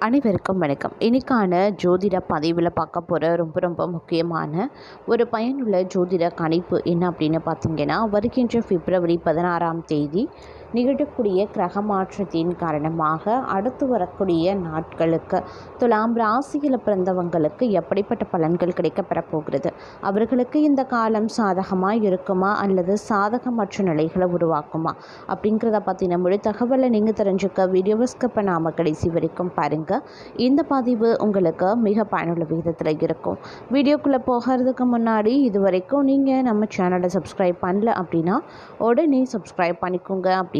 அனைவருக்கும் வணக்கம். இன்னைக்கான ஜோதிட பதிவில் பார்க்க போகிற ரொம்ப ரொம்ப முக்கியமான ஒரு பயனுள்ள ஜோதிட கணிப்பு என்ன அப்படின்னு பார்த்தீங்கன்னா வருகின்ற பிப்ரவரி பதினாறாம் தேதி நிகழக்கூடிய கிரக மாற்றத்தின் காரணமாக அடுத்து வரக்கூடிய நாட்களுக்கு துலாம் ராசியில் பிறந்தவங்களுக்கு எப்படிப்பட்ட பலன்கள் கிடைக்கப்பெற போகிறது? அவர்களுக்கு இந்த காலம் சாதகமாக இருக்குமா? அல்லது சாதகமற்ற நிலைகளை உருவாக்குமா? அப்படிங்கிறத பற்றின முழு தகவலை நீங்கள் தெரிஞ்சுக்க வீடியோவை ஸ்கிப் பண்ணாமல் கடைசி வரைக்கும் பாருங்கள் இந்த பதிவு உங்களுக்கு மிக பயனுள்ள விதத்தில் இருக்கும். வீடியோக்குள்ளே போகிறதுக்கு முன்னாடி இது வரைக்கும் நீங்கள் நம்ம சேனலை சப்ஸ்கிரைப் பண்ணல அப்படின்னா உடனே சப்ஸ்கிரைப் பண்ணிக்கோங்க. அப்படி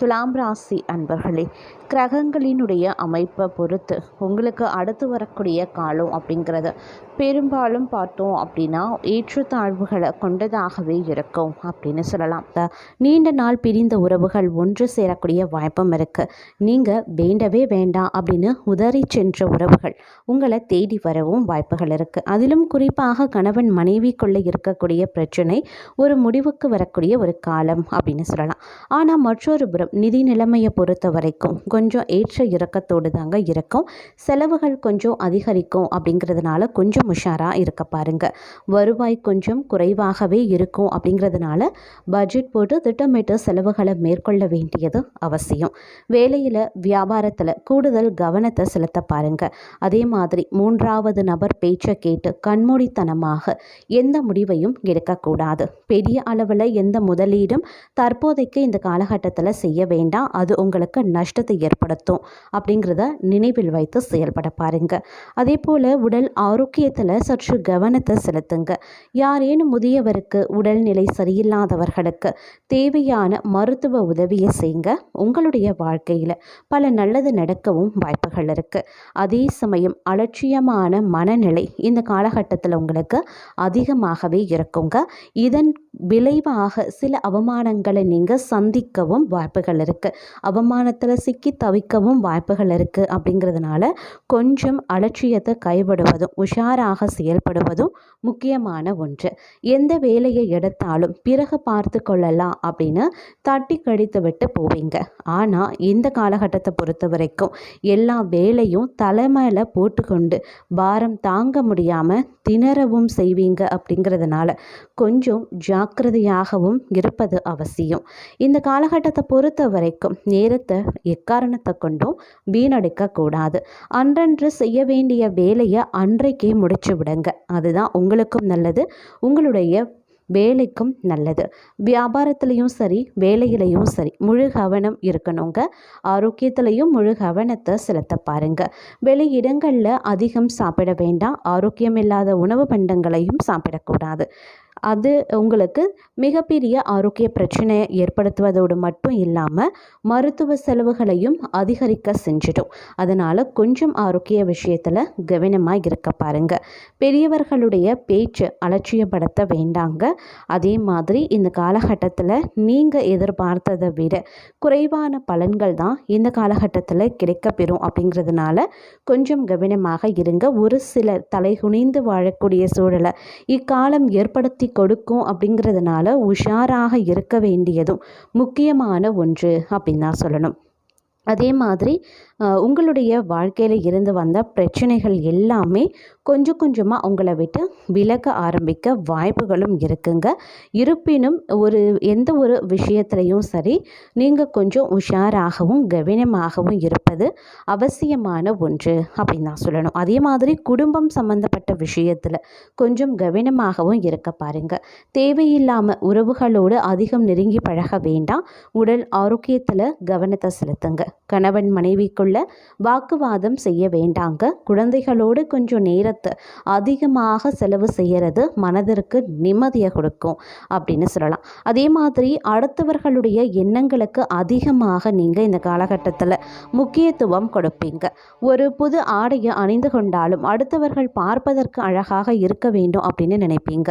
துலாம் ராசி அன்பர்களே கிரகங்களினுடைய அமைப்பை பொறுத்து உங்களுக்கு அடுத்து வரக்கூடிய காலம் அப்படிங்கிறது பெரும்பாலும் பார்த்தோம் அப்படின்னா ஏற்றத்தாழ்வுகளை கொண்டதாகவே இருக்கும் அப்படின்னு சொல்லலாம். த- நீண்ட நாள் பிரிந்த உறவுகள் ஒன்று சேரக்கூடிய வாய்ப்பும் இருக்குது நீங்கள் வேண்டவே வேண்டாம் அப்படின்னு உதறி சென்ற உறவுகள் உங்களை தேடி வரவும் வாய்ப்புகள் இருக்குது அதிலும் குறிப்பாக கணவன் மனைவிக்குள்ளே இருக்கக்கூடிய பிரச்சனை ஒரு முடிவுக்கு வரக்கூடிய ஒரு காலம் அப்படின்னு சொல்லலாம். ஆனால் மற்றொரு புறம் நிதி நிலைமையை பொறுத்த வரைக்கும் கொஞ்சம் ஏற்ற இறக்கத்தோடு தாங்க இருக்கும். செலவுகள் கொஞ்சம் அதிகரிக்கும் அப்படிங்கிறதுனால கொஞ்சம் உஷாராக இருக்க பாருங்க. வருவாய் கொஞ்சம் குறைவாகவே இருக்கும் அப்படிங்கிறதுனால பட்ஜெட் போட்டு திட்டமிட்டு செலவுகளை மேற்கொள்ள வேண்டியது அவசியம். வேலையில் வியாபாரத்தில் கூடுதல் கவனத்தை செலுத்த பாருங்க. அதே மாதிரி மூன்றாவது நபர் பேச்சை கேட்டு கண்மூடித்தனமாக எந்த முடிவையும் எடுக்கக்கூடாது. பெரிய அளவில் எந்த முதலீடும் தற்போதைக்கு இந்த காலகட்டத்தில் செய்ய வேண்டாம். அது உங்களுக்கு நஷ்டத்தை ஏற்படுத்தும் அப்படிங்கிறத நினைவில் வைத்து செயல்பட பாருங்க. அதே போல் உடல் ஆரோக்கியத்தில் சற்று கவனத்தை செலுத்துங்க. யாரேனும் முதியவருக்கு உடல்நிலை சரியில்லாதவர்களுக்கு தேவையான மருத்துவ உதவியை செய்யுங்க. உங்களுடைய வாழ்க்கையில் பல நல்லது நடக்கவும் வாய்ப்புகள் இருக்குது அதே சமயம் அலட்சியமான மனநிலை இந்த காலகட்டத்தில் உங்களுக்கு அதிகமாகவே இருக்குங்க. இதன் விளைவாக சில அவமானங்களை நீங்கள் சந்திக்கவும் வாய்ப்புகள் இருக்குது அவமானத்தில் சிக்கி தவிக்கவும் வாய்ப்புகள் இருக்குது அப்படிங்கிறதுனால கொஞ்சம் அலட்சியத்தை கைவிடுவதும் உஷாராக செயல்படுவதும் முக்கியமான ஒன்று. எந்த வேலையை எடுத்தாலும் பிறகு பார்த்து கொள்ளலாம் அப்படின்னு தட்டி கழித்து விட்டு போவீங்க. ஆனால் இந்த காலகட்டத்தை பொறுத்த வரைக்கும் எல்லா வேலையும் தலைமையில் போட்டுக்கொண்டு பாரம் தாங்க முடியாமல் திணறவும் செய்வீங்க அப்படிங்கிறதுனால கொஞ்சம் ஜாக்கிரதையாகவும் இருப்பது அவசியம். இந்த காலகட்டத்தை பொறுத்த வரைக்கும் நேரத்தை எக்காரணத்தை கொண்டும் வீணடிக்க கூடாது. அன்றன்று செய்ய வேண்டிய வேலையை அன்றைக்கே முடிச்சு விடுங்க. அதுதான் உங்களுக்கும் நல்லது உங்களுடைய வேலைக்கும் நல்லது. வியாபாரத்துலேயும் சரி வேலையிலையும் சரி முழு கவனம் இருக்கணுங்க. ஆரோக்கியத்துலேயும் முழு கவனத்தை செலுத்த பாருங்க. வெளி இடங்களில் அதிகம் சாப்பிட வேண்டாம். ஆரோக்கியம் இல்லாத உணவு பண்டங்களையும் சாப்பிடக்கூடாது. அது உங்களுக்கு மிகப்பெரிய ஆரோக்கிய பிரச்சனையை ஏற்படுத்துவதோடு மட்டும் இல்லாமல் மருத்துவ செலவுகளையும் அதிகரிக்க செஞ்சிடும். அதனால் கொஞ்சம் ஆரோக்கிய விஷயத்தில் கவனமாக இருக்க பாருங்க. பெரியவர்களுடைய பேச்சு அலட்சியப்படுத்த வேண்டாங்க. அதே மாதிரி இந்த காலகட்டத்தில் நீங்கள் எதிர்பார்த்ததை விட குறைவான பலன்கள் தான் இந்த காலகட்டத்தில் கிடைக்கப்பெறும் அப்படிங்கிறதுனால கொஞ்சம் கவனமாக இருங்க. ஒரு சிலர் தலைகுனிந்து வாழக்கூடிய சூழலை இக்காலம் ஏற்படுத்தி கொடுக்கும் அப்படிங்கிறதுனால உஷாராக இருக்க வேண்டியதும் முக்கியமான ஒன்று அப்படின்னு தான் சொல்லணும். அதே மாதிரி உங்களுடைய வாழ்க்கையில் இருந்து வந்த பிரச்சனைகள் எல்லாமே கொஞ்சம் கொஞ்சமாக உங்களை விட்டு விலக ஆரம்பிக்க வாய்ப்புகளும் இருக்குங்க. இருப்பினும் ஒரு எந்த ஒரு விஷயத்துலையும் சரி நீங்கள் கொஞ்சம் உஷாராகவும் கவனமாகவும் இருப்பது அவசியமான ஒன்று அப்படின்னு தான் சொல்லணும். அதே மாதிரி குடும்பம் சம்பந்தப்பட்ட விஷயத்தில் கொஞ்சம் கவனமாகவும் இருக்க பாருங்க. தேவையில்லாமல் உறவுகளோடு அதிகம் நெருங்கி பழக வேண்டாம். உடல் ஆரோக்கியத்தில் கவனத்தை செலுத்துங்க. கணவன் மனைவிக்குள்ள வாக்குவாதம் செய்ய வேண்டாங்க. குழந்தைகளோடு கொஞ்சம் நேரத்தை அதிகமாக செலவு செய்கிறது மனதிற்கு நிம்மதியை கொடுக்கும் அப்படின்னு சொல்லலாம். அதே மாதிரி அடுத்தவர்களுடைய எண்ணங்களுக்கு அதிகமாக நீங்கள் இந்த காலகட்டத்தில் முக்கியத்துவம் கொடுப்பீங்க. ஒரு புது ஆடையை அணிந்து கொண்டாலும் அடுத்தவர்கள் பார்ப்பதற்கு அழகாக இருக்க வேண்டும் அப்படின்னு நினைப்பீங்க.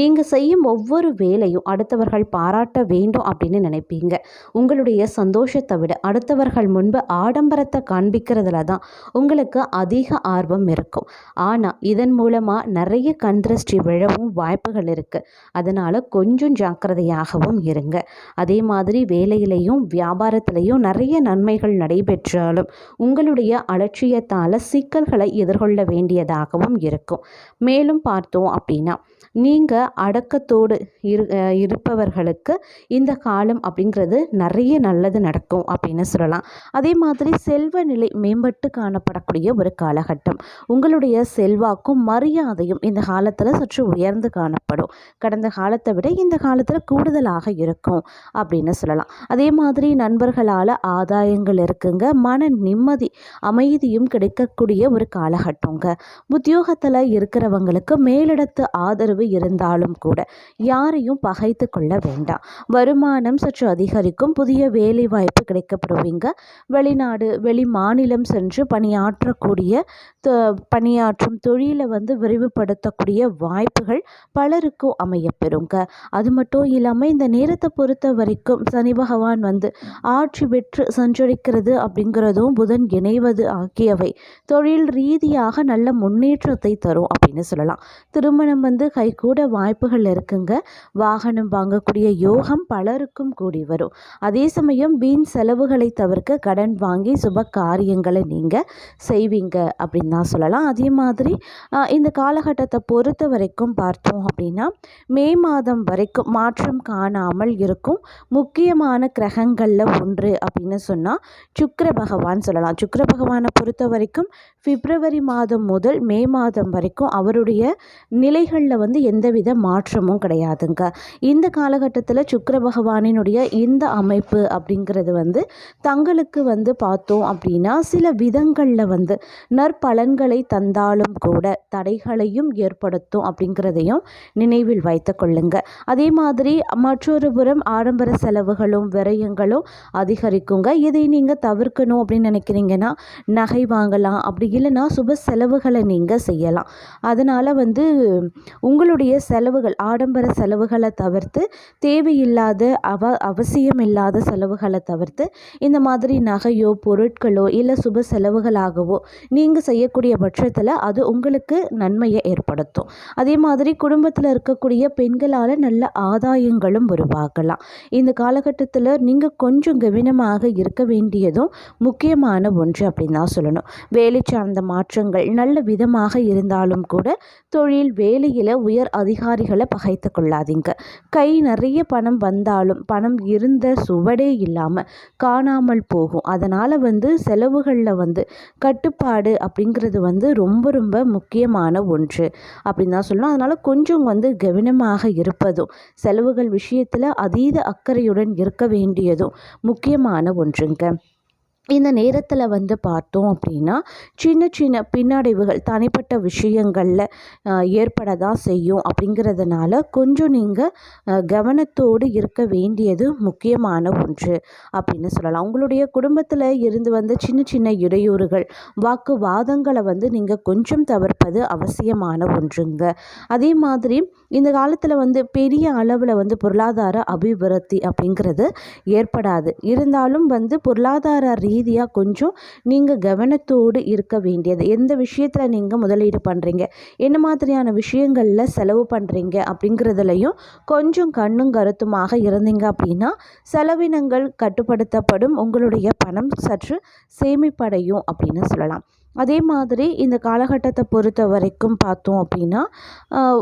நீங்கள் செய்யும் ஒவ்வொரு வேலையும் அடுத்தவர்கள் பாராட்ட வேண்டும் அப்படின்னு நினைப்பீங்க. உங்களுடைய சந்தோஷத்தை விட அடுத்தவர்கள் முன்பு ஆடம்பரத்தை முன்னேற்றத்தை காண்பிக்கிறதுல தான் உங்களுக்கு அதிக ஆர்வம் இருக்கும். ஆனால் இதன் மூலமாக நிறைய கண் திருஷ்டி விழவும் வாய்ப்புகள் இருக்குது அதனால் கொஞ்சம் ஜாக்கிரதையாகவும் இருங்க. அதே மாதிரி வேலையிலையும் வியாபாரத்திலையும் நிறைய நன்மைகள் நடைபெற்றாலும் உங்களுடைய அலட்சியத்தால் சிக்கல்களை எதிர்கொள்ள வேண்டியதாகவும் இருக்கும். மேலும் பார்த்தோம் அப்படின்னா நீங்கள் அடக்கத்தோடு இரு இருப்பவர்களுக்கு இந்த காலம் அப்படிங்கிறது நிறைய நல்லது நடக்கும் அப்படின்னு சொல்லலாம். அதே மாதிரி செல்வ நிலை மேம்பட்டு காணப்படக்கூடிய ஒரு காலகட்டம். உங்களுடைய செல்வாக்கும் மரியாதையும் இந்த காலத்தில் சற்று உயர்ந்து காணப்படும். கடந்த காலத்தை விட இந்த காலத்தில் கூடுதலாக இருக்கும் அப்படின்னு சொல்லலாம். அதே மாதிரி நண்பர்களால் ஆதாயங்கள் இருக்குங்க. மன நிம்மதி அமைதியும் கிடைக்கக்கூடிய ஒரு காலகட்டங்க. உத்தியோகத்தில் இருக்கிறவங்களுக்கு மேலிடத்து ஆதரவு இருந்தாலும் கூட யாரையும் பகைத்து கொள்ள வேண்டாம். வருமானம் சற்று அதிகரிக்கும். புதிய வேலை வாய்ப்பு கிடைக்கப்படுவீங்க. வெளிநாடு வெளி மாநிலம் சென்று பணியாற்றக்கூடிய பணியாற்றும் தொழிலை வந்து விரிவுபடுத்தக்கூடிய வாய்ப்புகள் பலருக்கும் அமையப்பெறுங்க. அது மட்டும் இல்லாமல் இந்த நேரத்தை பொறுத்த வரைக்கும் சனி பகவான் வந்து ஆட்சி பெற்று சஞ்சரிக்கிறது அப்படிங்கிறதும் புதன் இணைவது ஆகியவை தொழில் ரீதியாக நல்ல முன்னேற்றத்தை தரும் அப்படின்னு சொல்லலாம். திருமணம் வந்து கைகூட வாய்ப்புகள் இருக்குங்க. வாகனம் வாங்கக்கூடிய யோகம் பலருக்கும் கூடி வரும். அதே சமயம் வீண் செலவுகளை தவிர்க்க கடன் வாங்கி சுப காரியங்களை நீங்கள் செய்வீங்க அப்படின்னு தான் சொல்லலாம். அதே மாதிரி இந்த காலகட்டத்தை பொறுத்த வரைக்கும் பார்த்தோம் அப்படின்னா மே மாதம் வரைக்கும் மாற்றம் காணாமல் இருக்கும். முக்கியமான கிரகங்களில் ஒன்று அப்படின்னு சொன்னால் சுக்கர பகவான் சொல்லலாம். சுக்கர பகவானை பொறுத்த வரைக்கும் பிப்ரவரி மாதம் முதல் மே மாதம் வரைக்கும் அவருடைய நிலைகளில் வந்து எந்தவித மாற்றமும் கிடையாதுங்க. இந்த காலகட்டத்தில் சுக்கர பகவானினுடைய இந்த அமைப்பு அப்படிங்கிறது வந்து தங்களுக்கு வந்து பார்த்தோம் அப்படின்னா சில விதங்களில் வந்து நற்பலன்களை தந்தாலும் கூட தடைகளையும் ஏற்படுத்தும் அப்படிங்கிறதையும் நினைவில் வைத்து கொள்ளுங்க. அதே மாதிரி மற்றொரு புறம் ஆடம்பர செலவுகளும் விரயங்களும் அதிகரிக்குங்க. இதை நீங்கள் தவிர்க்கணும் அப்படின்னு நினைக்கிறீங்கன்னா நகை வாங்கலாம். அப்படி இல்லைன்னா சுப செலவுகளை நீங்கள் செய்யலாம். அதனால் வந்து உங்களுடைய செலவுகள் ஆடம்பர செலவுகளை தவிர்த்து தேவையில்லாத அவ அவசியம் இல்லாத செலவுகளை தவிர்த்து இந்த மாதிரி நகையோ பொருட்கள் இல்லை சுப செலவுகளாகவோ நீங்கள் செய்யக்கூடிய பட்சத்தில் அது உங்களுக்கு நன்மையை ஏற்படுத்தும். அதே மாதிரி குடும்பத்தில் இருக்கக்கூடிய பெண்களால் நல்ல ஆதாயங்களும் உருவாகலாம். இந்த காலகட்டத்தில் நீங்கள் கொஞ்சம் கவனமாக இருக்க வேண்டியதும் முக்கியமான ஒன்று அப்படின்னு தான் சொல்லணும். வேலை சார்ந்த மாற்றங்கள் நல்ல விதமாக இருந்தாலும் கூட தொழில் வேலையில் உயர் அதிகாரிகளை பகைத்து கொள்ளாதீங்க. கை நிறைய பணம் வந்தாலும் பணம் இருந்த சுவடே இல்லாமல் காணாமல் போகும். அதனால் வந்து செலவுகளில் வந்து கட்டுப்பாடு அப்படிங்கிறது வந்து ரொம்ப ரொம்ப முக்கியமான ஒன்று அப்படின்னு தான் சொல்லணும். அதனால் கொஞ்சம் வந்து கவனமாக இருப்பதும் செலவுகள் விஷயத்தில் அதீத அக்கறையுடன் இருக்க வேண்டியதும் முக்கியமான ஒன்றுங்க. இந்த நேரத்தில் வந்து பார்த்தோம் அப்படின்னா சின்ன சின்ன பின்னடைவுகள் தனிப்பட்ட விஷயங்களில் ஏற்பட தான் செய்யும் அப்படிங்கிறதுனால கொஞ்சம் நீங்கள் கவனத்தோடு இருக்க வேண்டியது முக்கியமான ஒன்று அப்படின்னு சொல்லலாம். உங்களுடைய குடும்பத்தில் இருந்து வந்த சின்ன சின்ன இடையூறுகள் வாக்குவாதங்களை வந்து நீங்கள் கொஞ்சம் தவிர்ப்பது அவசியமான ஒன்றுங்க. அதே மாதிரி இந்த காலத்தில் வந்து பெரிய அளவில் வந்து பொருளாதார அபிவிருத்தி அப்படிங்கிறது ஏற்படாது. இருந்தாலும் வந்து பொருளாதார ரீ ரீதியாக கொஞ்சம் நீங்கள் கவனத்தோடு இருக்க வேண்டியது. எந்த விஷயத்தில் நீங்கள் முதலீடு பண்ணுறீங்க என்ன மாதிரியான விஷயங்களில் செலவு பண்ணுறீங்க அப்படிங்கிறதுலையும் கொஞ்சம் கண்ணும் கருத்துமாக இருந்தீங்க அப்படின்னா செலவினங்கள் கட்டுப்படுத்தப்படும். உங்களுடைய பணம் சற்று சேமிப்படையும் அப்படின்னு சொல்லலாம். அதே மாதிரி இந்த காலகட்டத்தை பொறுத்த வரைக்கும் பார்த்தோம் அப்படின்னா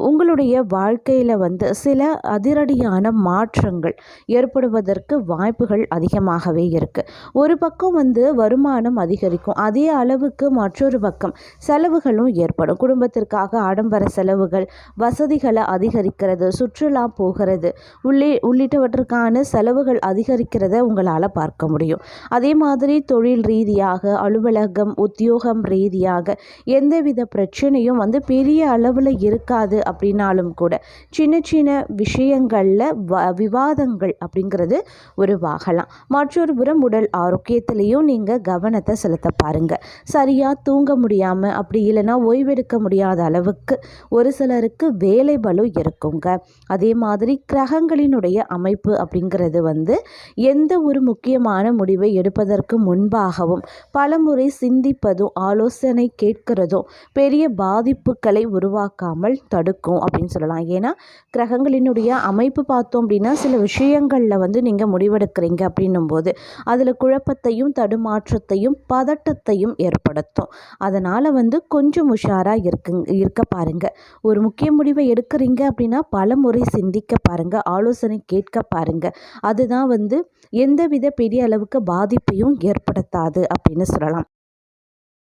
உங்களுடைய வாழ்க்கையில் வந்து சில அதிரடியான மாற்றங்கள் ஏற்படுவதற்கு வாய்ப்புகள் அதிகமாகவே இருக்குது ஒரு பக்கம் வந்து வருமானம் அதிகரிக்கும். அதே அளவுக்கு மற்றொரு பக்கம் செலவுகளும் ஏற்படும். குடும்பத்திற்காக ஆடம்பர செலவுகள் வசதிகளை அதிகரிக்கிறது சுற்றுலா போகிறது உள்ளே உள்ளிட்டவற்றுக்கான செலவுகள் அதிகரிக்கிறத உங்களால் பார்க்க முடியும். அதே மாதிரி தொழில் ரீதியாக அலுவலகம் உத்தியோகம் உடல்நலம் ரீதியாக எந்தவித பிரச்சனையும் வந்து பெரிய அளவில் இருக்காது அப்படின்னாலும் கூட. சின்ன சின்ன விஷயங்களில் வ விவாதங்கள் அப்படிங்கிறது உருவாகலாம். மற்றொரு புறம் உடல் ஆரோக்கியத்திலையும் நீங்கள் கவனத்தை செலுத்த பாருங்கள் சரியாக தூங்க முடியாமல் அப்படி இல்லைன்னா ஓய்வெடுக்க முடியாத அளவுக்கு ஒரு சிலருக்கு வேலை பலு இருக்குங்க. அதே மாதிரி கிரகங்களினுடைய அமைப்பு அப்படிங்கிறது வந்து எந்த ஒரு முக்கியமான முடிவை எடுப்பதற்கு முன்பாகவும் பலமுறை சிந்திப்பதும் ஆலோசனை கேட்கிறதோ பெரிய பாதிப்புகளை உருவாக்காமல் தடுக்கும் அப்படின்னு சொல்லலாம். ஏன்னா கிரகங்களினுடைய அமைப்பு பார்த்தோம் அப்படின்னா சில விஷயங்களில் வந்து நீங்கள் முடிவெடுக்கிறீங்க அப்படின்னும் போது அதில் குழப்பத்தையும் தடுமாற்றத்தையும் பதட்டத்தையும் ஏற்படுத்தும். அதனால் வந்து கொஞ்சம் உஷாராக இருக்குங்க இருக்க பாருங்கள் ஒரு முக்கிய முடிவை எடுக்கிறீங்க அப்படின்னா பல முறை சிந்திக்க பாருங்கள் ஆலோசனை கேட்க பாருங்கள் அதுதான் வந்து எந்தவித பெரிய அளவுக்கு பாதிப்பையும் ஏற்படுத்தாது அப்படின்னு சொல்லலாம்.